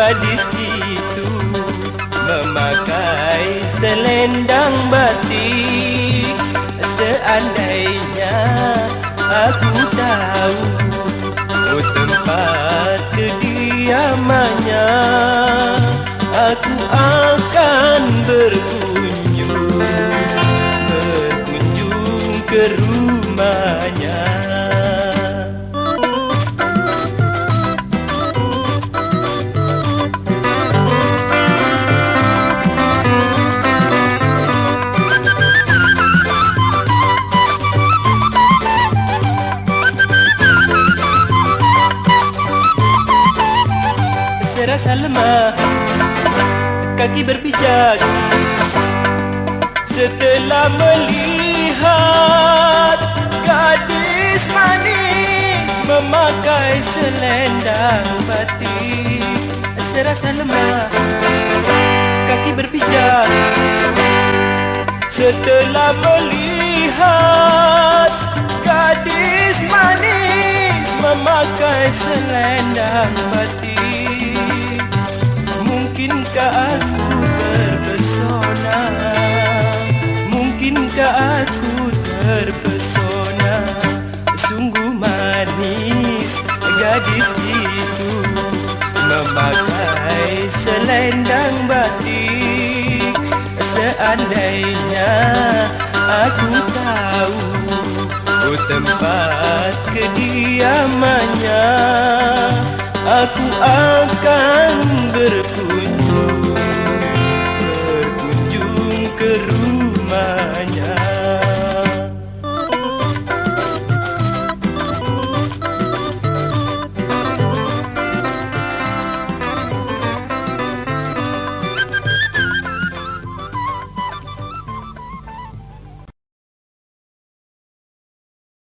gadis itu memakai selendang batik. Seandainya aku tahu oh tempat kediamannya Aku akan Serasa lemah Kaki berpijak. Setelah melihat Gadis manis Memakai selendang batik Serasa lemah Kaki berpijak. Setelah melihat Gadis manis Memakai selendang batik Mungkinkah aku terpesona? Mungkinkah aku terpesona? Sungguh manis gadis itu Memakai selendang batik. Seandainya aku tahu Oh tempat kediamannya Aku akan